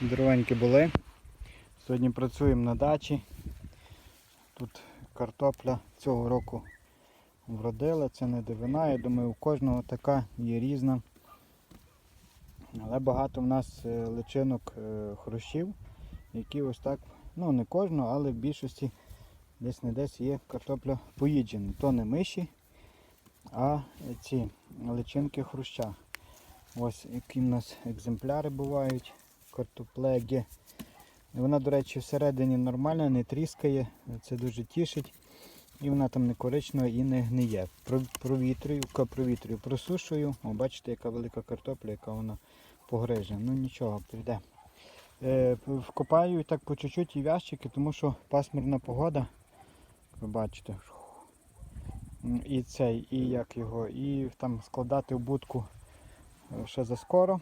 Дровеньки були. Сьогодні працюємо на дачі. Тут картопля цього року вродила, це не дивина. Я думаю, у кожного така є різна. Але багато в нас е, личинок е, хрущів, які ось так, ну не кожного, але в більшості десь не десь є картопля поїджена. То не миші, а ці личинки хруща. Ось які в нас екземпляри бувають, картоплеги. Вона, до речі, всередині нормальна, не тріскає, це дуже тішить. І вона там не коричнева і не гниє. Про- Провітрюю, провітрюю, просушую. О, бачите, яка велика картопля, яка вона погрижена. Ну нічого, прийде. Е, вкопаю так по чуть-чуть і в ящики, тому що пасмурна погода. Ви бачите. І цей, і як його, і там складати в будку е, ще заскоро.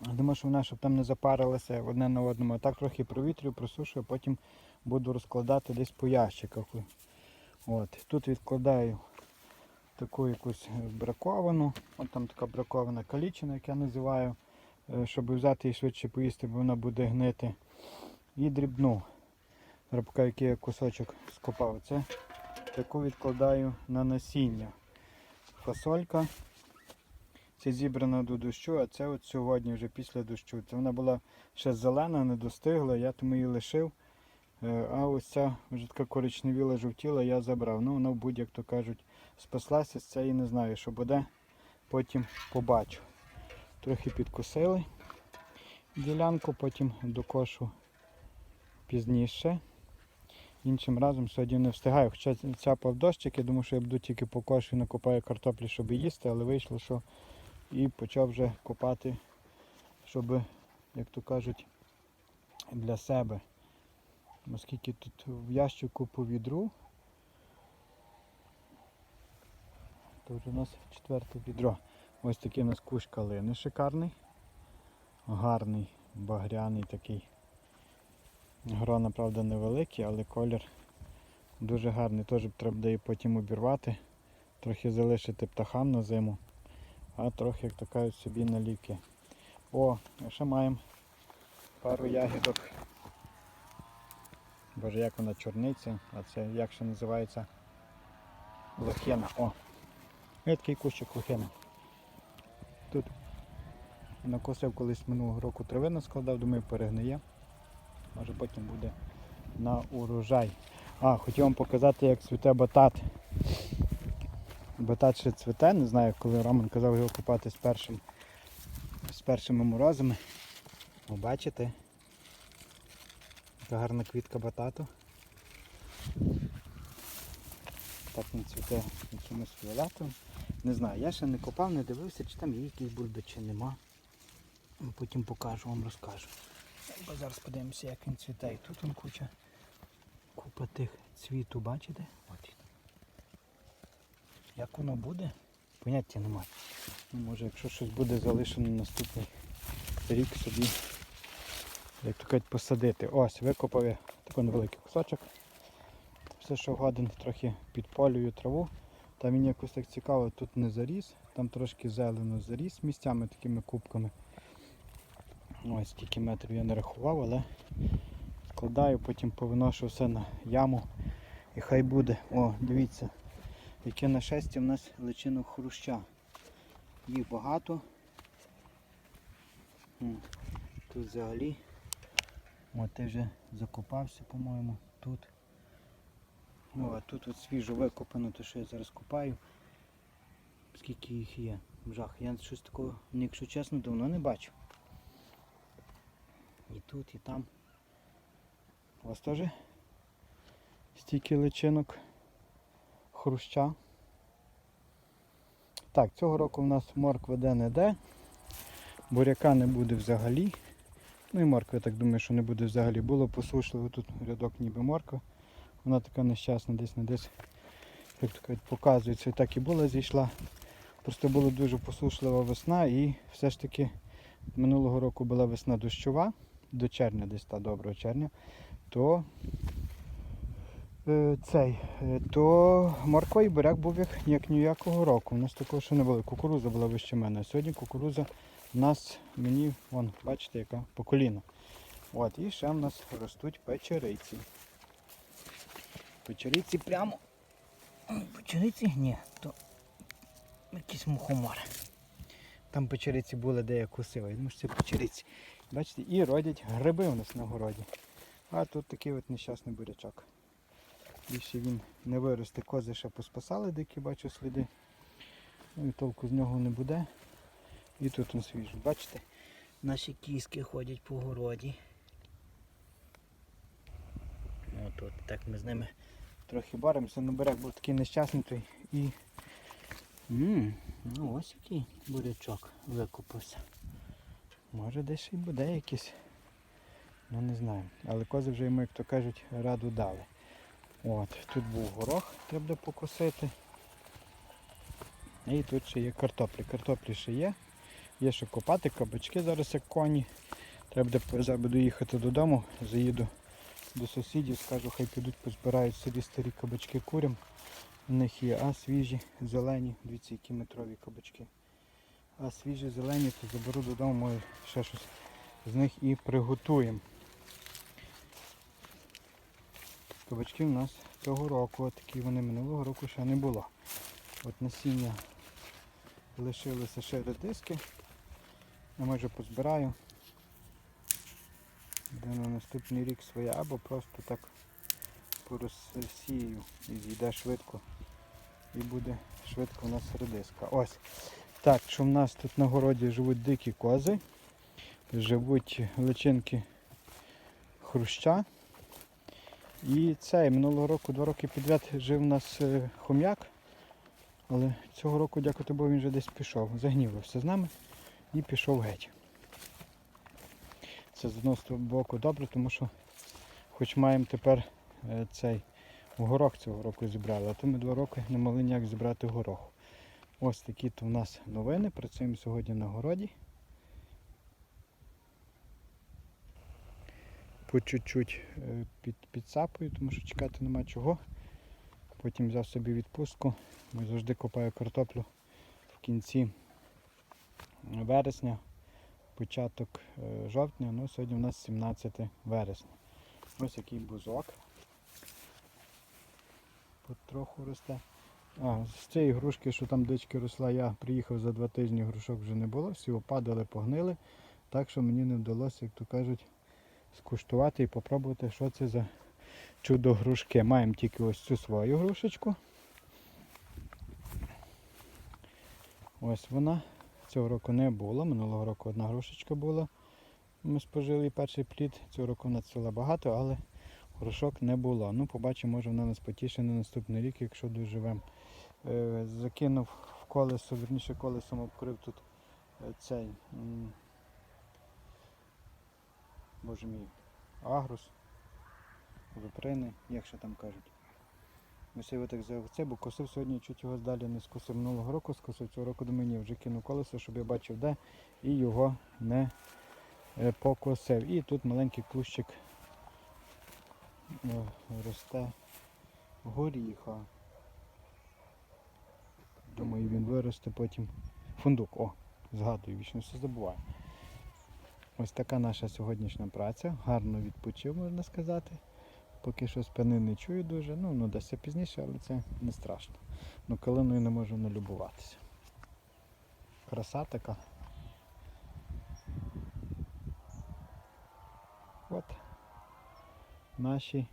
Думаю, що вона щоб там не запарилася одне на одному. Так трохи провітрю, просушую, потім буду розкладати десь по ящиках. От. Тут відкладаю таку якусь браковану. От там така бракована калічина, як я називаю, е, щоб взяти і швидше поїсти, бо вона буде гнити. І дрібну. Зараз який я кусочок скопав. Це таку відкладаю на насіння. Фасолька. Це зібрана до дощу, а це от сьогодні вже після дощу. Це вона була ще зелена, не достигла, я тому її лишив. Е, А ось ця вже така коричневіла жовтіла, я забрав. Ну, вона будь-як то кажуть, спаслася з цієї не знаю, що буде. Потім побачу. Трохи підкосили ділянку, потім докошу пізніше. Іншим разом сьогодні не встигаю. Хоча цяпав дощик, я думаю, що я буду тільки по і накопаю картоплі, щоб їсти, але вийшло, що і почав вже копати, щоб, як то кажуть, для себе. Оскільки тут в ящику по відру, то вже у нас четверте відро. Ось такий у нас кущ калини шикарний, гарний, багряний такий. Грона, правда, невеликі, але колір дуже гарний. Теж треба буде її потім обірвати, трохи залишити птахам на зиму, а трохи, як то кажуть, собі на ліки. О, ще маємо пару ягідок. Боже, як вона чорниця, а це як ще називається лохина. О! Є такий кущик лохини. Тут накосив колись минулого року травину складав, думаю, перегниє. Може потім буде на урожай. А, хотів вам показати, як цвіте батат. Ще цвіте, не знаю, коли Роман казав його купати з першим, з першими морозами. О, бачите? Яка гарна квітка батату. Так він цвіте якимось фіолетовим. Не знаю, я ще не копав, не дивився, чи там є якісь бульби, чи нема. Потім покажу, вам розкажу. Бо зараз подивимося, як він цвіте. І тут він куча купа тих цвіту, бачите? Як воно буде? Поняття немає. Ну, може, якщо щось буде залишено наступний рік собі, як то кажуть, посадити. Ось, викопав я такий невеликий кусочок. Все, що годин, трохи підполюю траву. Там він якось так цікаво, тут не заріс, там трошки зелено заріс місцями такими кубками. Ось скільки метрів я не рахував, але складаю, потім повиношу все на яму і хай буде. О, дивіться, яке нашестя в нас личинок хруща. Їх багато. Тут взагалі. От ти вже закопався, по-моєму, тут. Ну, а тут от свіжо викопано, то що я зараз копаю. Скільки їх є? Жах. Я щось такого, ну, якщо чесно, давно не бачив. І тут, і там. У вас теж стільки личинок хруща. Так, цього року в нас моркви де не де. Буряка не буде взагалі. Ну і моркви, я так думаю, що не буде взагалі. Було посушливо тут рядок ніби морква. Вона така нещасна, десь не десь, як кажуть, показується, і так і була зійшла. Просто була дуже посушлива весна і все ж таки минулого року була весна дощова, до червня, десь та доброго червня, то цей, е, то морква і буряк був як, як ніякого року. У нас такого ще не було. Кукуруза була вище мене. Сьогодні кукуруза У нас мені, вон, бачите, яка по коліна. От, і ще в нас ростуть печериці. Печериці прямо. Печериці? Ні, то якісь мухомори. Там печериці були, де я кусив. Я думаю, що це печериці. Бачите, і родять гриби у нас на городі. А тут такий от нещасний бурячок. Більше він не виросте, кози ще поспасали, дикі бачу сліди. Ну і толку з нього не буде. І тут він свіжий. Бачите? Наші кіски ходять по городі. От, от так ми з ними трохи боремося. Ну берег був такий нещасний і. м ну ось який бурячок викупився. Може десь і буде якийсь. Ну не знаю. Але кози вже йому, як то кажуть, раду дали. От, тут був горох, треба покосити. І тут ще є картоплі. Картоплі ще є. Є що копати, кабачки зараз як коні. Треба буде буду їхати додому, заїду до сусідів, скажу, хай підуть позбирають собі старі кабачки курям. У них є а свіжі, зелені, дивіться, які метрові кабачки. А свіжі зелені, то заберу додому, може ще щось з них і приготуємо. Кабачки у нас цього року, такі вони минулого року ще не було. От насіння лишилися ще редиски. Я може позбираю. Де на наступний рік своє або просто так порозсію і зійде швидко. І буде швидко у нас редиска. Ось. Так, що в нас тут на городі живуть дикі кози, живуть личинки хруща. І цей минулого року, два роки підряд жив у нас е, хом'як. Але цього року, дякувати Богу, він вже десь пішов. Загнівався з нами і пішов геть. Це з одного боку добре, тому що хоч маємо тепер е, цей горох цього року зібрали, а то ми два роки не могли ніяк зібрати гороху. Ось такі то в нас новини. Працюємо сьогодні на городі. По чуть-чуть е, під, підсапую, тому що чекати нема чого. Потім взяв собі відпустку. Ми завжди копаю картоплю в кінці вересня, початок е, жовтня, ну сьогодні у нас 17 вересня. Ось який бузок. Потроху росте. А, з цієї грушки, що там дички росла, я приїхав за два тижні, грушок вже не було, всі опадали, погнили. Так що мені не вдалося, як то кажуть, скуштувати і попробувати, що це за чудо грушки. Маємо тільки ось цю свою грушечку. Ось вона. Цього року не було, минулого року одна грушечка була. Ми спожили перший плід. Цього року вона ціла багато, але грушок не було. Ну, побачимо, може вона нас потіше на наступний рік, якщо доживемо. Е, закинув в колесо, верніше колесом обкрив тут е, цей. Боже мій, агрус, виприни, як ще там кажуть. Його так взяв це, бо косив сьогодні, чуть його далі не скосив минулого року, скосив цього року до мені вже кинув колесо, щоб я бачив де і його не е, покосив. І тут маленький кущик е, росте горіха. Думаю, він виросте потім. Фундук, о, згадую, вічно все забуваю. Ось така наша сьогоднішня праця. Гарно відпочив, можна сказати. Поки що спини не чую дуже, ну, ну десь пізніше, але це не страшно. Ну калиною не можу налюбуватися. Краса така. От наші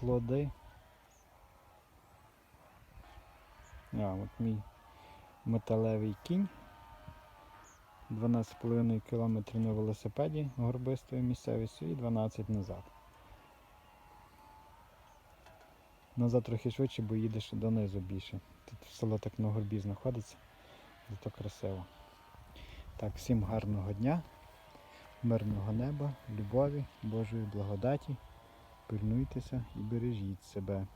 плоди. А, от мій металевий кінь. 12,5 км на велосипеді горбистою місцевістю і 12 назад. Назад трохи швидше, бо їдеш донизу більше. Тут село так на горбі знаходиться, зато красиво. Так, всім гарного дня, мирного неба, любові, Божої благодаті. Пильнуйтеся і бережіть себе.